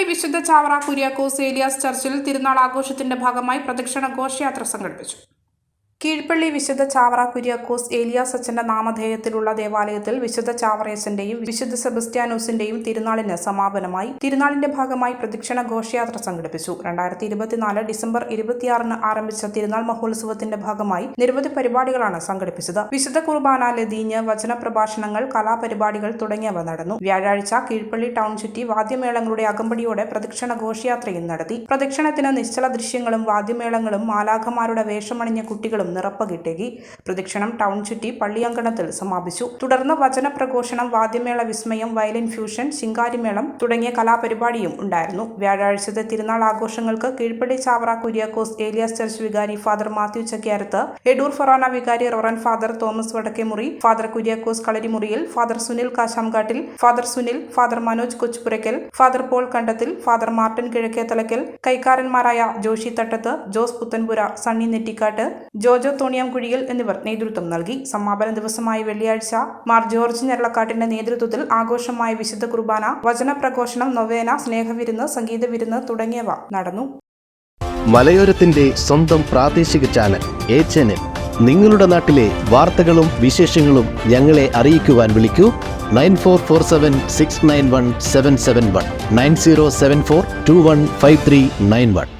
കീഴ്പള്ളി വിശുദ്ധ ചാവറ കുര്യാക്കോസ് ഏലിയാസ് ചർച്ചിൽ തിരുനാൾ ആഘോഷത്തിന്റെ ഭാഗമായി പ്രദക്ഷിണ ഘോഷയാത്ര സംഘടിപ്പിച്ചു. കീഴ്പള്ളി വിശുദ്ധ ചാവറ കുര്യാക്കോസ് ഏലിയാസ് അച്ഛന്റെ നാമധേയത്തിലുള്ള ദേവാലയത്തിൽ വിശുദ്ധ ചാവറേസന്റെയും വിശുദ്ധ സെബസ്ത്യാനോസിന്റെയും തിരുനാളിന് സമാപനമായി തിരുനാളിന്റെ ഭാഗമായി പ്രദക്ഷിണ ഘോഷയാത്ര സംഘടിപ്പിച്ചു. രണ്ടായിരത്തി ഇരുപത്തിനാല് ഡിസംബർ ഇരുപത്തിയാറിന് ആരംഭിച്ച തിരുനാൾ മഹോത്സവത്തിന്റെ ഭാഗമായി നിരവധി പരിപാടികളാണ് സംഘടിപ്പിച്ചത്. വിശുദ്ധ കുർബാന ലതീഞ്ഞ് വചന പ്രഭാഷണങ്ങൾ കലാപരിപാടികൾ തുടങ്ങിയവ നടന്നു. വ്യാഴാഴ്ച കീഴ്പള്ളി ടൗൺ ചുറ്റി വാദ്യമേളങ്ങളുടെ അകമ്പടിയോടെ പ്രദക്ഷിണ ഘോഷയാത്രയും നടത്തി. പ്രദക്ഷിണത്തിന് നിശ്ചല ദൃശ്യങ്ങളും വാദ്യമേളങ്ങളും മാലാഖമാരുടെ വേഷമണിഞ്ഞ കുട്ടികളും നിറപ്പകിട്ടേകി പ്രദക്ഷിണം ടൗൺ ചുറ്റി പള്ളിയങ്കണത്തിൽ സമാപിച്ചു. തുടർന്ന് വചന പ്രഘോഷണം വാദ്യമേള വിസ്മയം വയലിൻ ഫ്യൂഷൻ ശിങ്കാരിമേളം തുടങ്ങിയ കലാപരിപാടിയും ഉണ്ടായിരുന്നു. വ്യാഴാഴ്ചത്തെ തിരുനാൾ ആഘോഷങ്ങൾക്ക് കീഴ്പള്ളി ചാവറ കുര്യാക്കോസ് ഏലിയാസ് ചർച്ച് വികാരി ഫാദർ മാത്യു ചക്കിയാരത്ത് എഡൂർ ഫൊറാന വികാരി റോറൻ father Thomas Vadakkemuri father Kuriakose Kalarimuriyil father Sunil Kashamkattil father Sunil father Manoj Kochupurackal father Paul Kandathil father Martin Kizhakkethalackal കൈക്കാരന്മാരായ Joshy Thattath Jose Puthenpura Sunny Nettikattu Jojo Thoniyamkuzhiyil എന്നിവർ നേതൃത്വം നൽകി. സമാപന ദിവസമായ വെള്ളിയാഴ്ച മാർ ജോർജ് ഞെരളക്കാട്ടിന്റെ നേതൃത്വത്തിൽ ആഘോഷമായ വിശുദ്ധ കുർബാന വചന പ്രഘോഷണം നൊവേന സ്നേഹവിരുന്ന് സംഗീത വിരുന്ന് തുടങ്ങിയവ നടന്നു. മലയോരത്തിന്റെ സ്വന്തം പ്രാദേശിക ചാനൽ എ ചാനൽ നിങ്ങളുടെ നാട്ടിലെ വാർത്തകളും വിശേഷങ്ങളും ഞങ്ങളെ അറിയിക്കുവാൻ വിളിക്കൂ. Nine four four seven six nine one seven seven one. Nine zero seven four two one five three nine one.